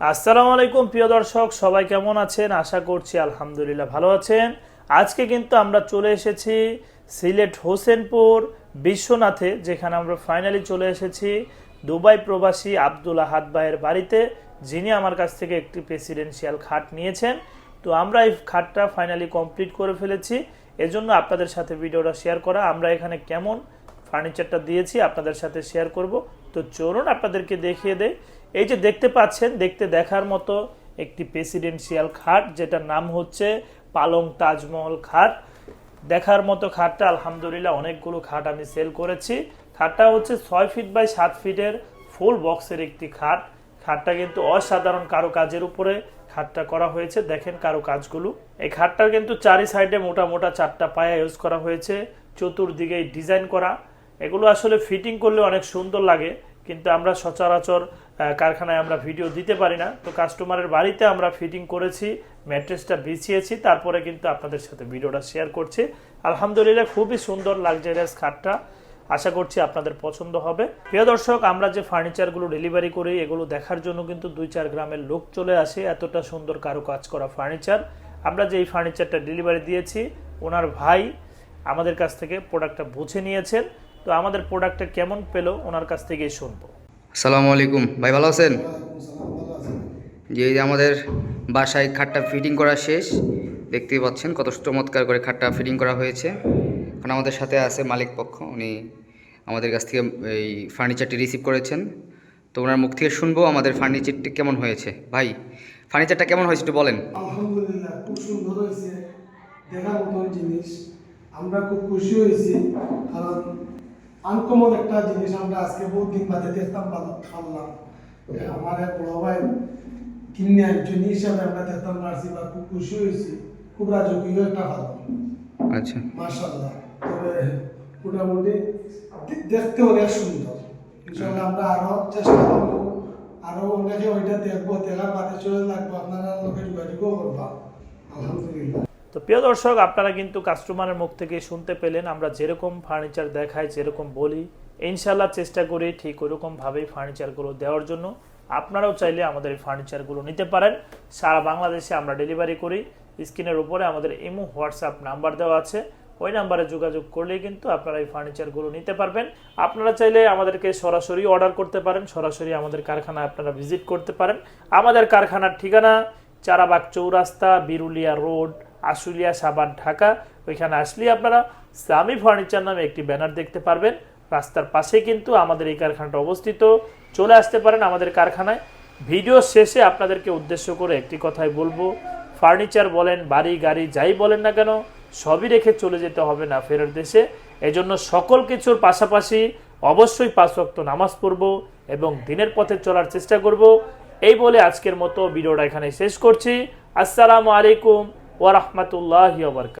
আসসালামু আলাইকুম, প্রিয় দর্শক, সবাই কেমন আছেন? আশা করছি আলহামদুলিল্লাহ ভালো আছেন। আজকে কিন্তু আমরা চলে এসেছি সিলেট হোসেনপুর বিশ্বনাথে, যেখানে আমরা ফাইনালি চলে এসেছি দুবাই প্রবাসী আব্দুল আহাদ ভাইয়ের বাড়িতে, যিনি আমার কাছ থেকে একটি প্রেসিডেন্সিয়াল খাট নিয়েছেন। তো আমরা এই খাটটা ফাইনালি কমপ্লিট করে ফেলেছি। এজন্য আপনাদের সাথে ভিডিওটা শেয়ার করা, আমরা এখানে কেমন ফার্নিচারটা দিয়েছি আপনাদের সাথে শেয়ার করব। তো চলুন আপনাদেরকে দেখিয়ে দেয় এই যে দেখতে পাচ্ছেন, দেখতে দেখার মতো একটি প্রেসিডেন্সিয়াল খাট, যেটার নাম হচ্ছে পালং তাজমহল খাট। দেখার মতো খাটটা আলহামদুলিল্লাহ অনেকগুলো খাট আমি সেল করেছি। খাটটা হচ্ছে ছয় ফিট বাই সাত ফিটের ফুল বক্সের একটি খাট। খাটটা কিন্তু অসাধারণ কারও কাজের উপরে খাটটা করা হয়েছে। দেখেন কারও কাজগুলো এই খাটটার কিন্তু চারি সাইডে মোটা মোটা চারটা পায়া ইউজ করা হয়েছে। চতুর্দিকে ডিজাইন করা। এগুলো আসলে ফিটিং করলে অনেক সুন্দর লাগে। কিন্তু আমরা সচরাচর কারখানায় আমরা ভিডিও দিতে পারি না। তো কাস্টমারের বাড়িতে আমরা ফিটিং করেছি, ম্যাট্রেসটা বিছিয়েছি, তারপরে কিন্তু আপনাদের সাথে ভিডিওটা শেয়ার করছি। আলহামদুলিল্লাহ খুবই সুন্দর লাক্সারিয়াস খাটটা। আশা করছি আপনাদের পছন্দ হবে। প্রিয় দর্শক, আমরা যে ফার্নিচারগুলো ডেলিভারি করি, এগুলো দেখার জন্য কিন্তু দুই চার গ্রামের লোক চলে আসে। এতটা সুন্দর কারও কাজ করা ফার্নিচার। আমরা যে এই ফার্নিচারটা ডেলিভারি দিয়েছি, ওনার ভাই আমাদের কাছ থেকে প্রোডাক্টটা বুঝে নিয়েছেন। তো আমাদের প্রোডাক্টটা কেমন পেল ওনার কাছ থেকেই শুনব। আসসালামু আলাইকুম। ভাই ভালো আছেন? যে এই যে আমাদের বাসায় খাটটা ফিটিং করা শেষ। দেখতেই পাচ্ছেন কত চমৎকার করে খাটটা ফিটিং করা হয়েছে। এখন আমাদের সাথে আছে মালিক পক্ষ উনি আমাদের কাছ থেকে এই ফার্নিচারটি রিসিভ করেছেন। তো ওনার মুখ থেকে শুনব আমাদের ফার্নিচারটি কেমন হয়েছে। ভাই ফার্নিচারটা কেমন হয়েছে একটু বলেন। আলহামদুলিল্লাহ খুব সুন্দর হয়েছে। দেখার মতন জিনিস। আমরা খুব খুশি হয়েছি কারণ আনকমন একটা জিনিস আমরা আজকে বহুত দিন বাদে দেখতাম পারলাম। আমার এক বড় ভাই কিনে একজন হিসাবে আমরা দেখতাম পারছি বা খুব খুশি হয়েছি। খুব রাজকীয় একটা ভালো। আচ্ছা। মার্শাল্লাহ তবে মোটামুটি দেখতে অনেক সুন্দর। ইনশাল্লাহ আমরা আরও চেষ্টা করব। আরও অনেকে ওইটা দেখব দেখার বাদে চলে লাগবো। আপনারা লোকে যোগাযোগও করবা। আলহামদুলিল্লাহ। তো প্রিয় দর্শক, আপনারা কিন্তু কাস্টমারের মুখ থেকে শুনতে পেলেন, আমরা যেরকম ফার্নিচার দেখাই, যেরকম বলি ইনশাল্লাহ চেষ্টা করি ঠিক ওরকমভাবেই ফার্নিচারগুলো দেওয়ার জন্য। আপনারাও চাইলে আমাদের এই ফার্নিচারগুলো নিতে পারেন। সারা বাংলাদেশে আমরা ডেলিভারি করি। স্ক্রিনের উপরে আমাদের ইমো, হোয়াটসঅ্যাপ নাম্বার দেওয়া আছে। ওই নাম্বারে যোগাযোগ করলেই কিন্তু আপনারা এই ফার্নিচারগুলো নিতে পারবেন। আপনারা চাইলে আমাদেরকে সরাসরি অর্ডার করতে পারেন। সরাসরি আমাদের কারখানায় আপনারা ভিজিট করতে পারেন। আমাদের কারখানার ঠিকানা, চারাবাগ চৌরাস্তা, বিরুলিয়া রোড আশুলিয়া সাবান ঢাকা। ওইখানে আসলে আপনারা সামি ফার্নিচার নামে একটি ব্যানার দেখতে পারবেন। রাস্তার পাশে কিন্তু আমাদের এই কারখানাটা অবস্থিত। চলে আসতে পারেন আমাদের কারখানায়। ভিডিও শেষে আপনাদেরকে উদ্দেশ্য করে একটি কথাই বলব। ফার্নিচার বলেন, বাড়ি, গাড়ি, যাই বলেন না কেন, সবই রেখে চলে যেতে হবে না ফেরার দেশে। এজন্য সকল কিছুর পাশাপাশি অবশ্যই পাঁচ ওয়াক্ত নামাজ পড়ব এবং দিনের পথে চলার চেষ্টা করব। এই বলে আজকের মতো ভিডিওটা এখানে শেষ করছি। আসসালামু আলাইকুম। ورحمة الله وبركاته.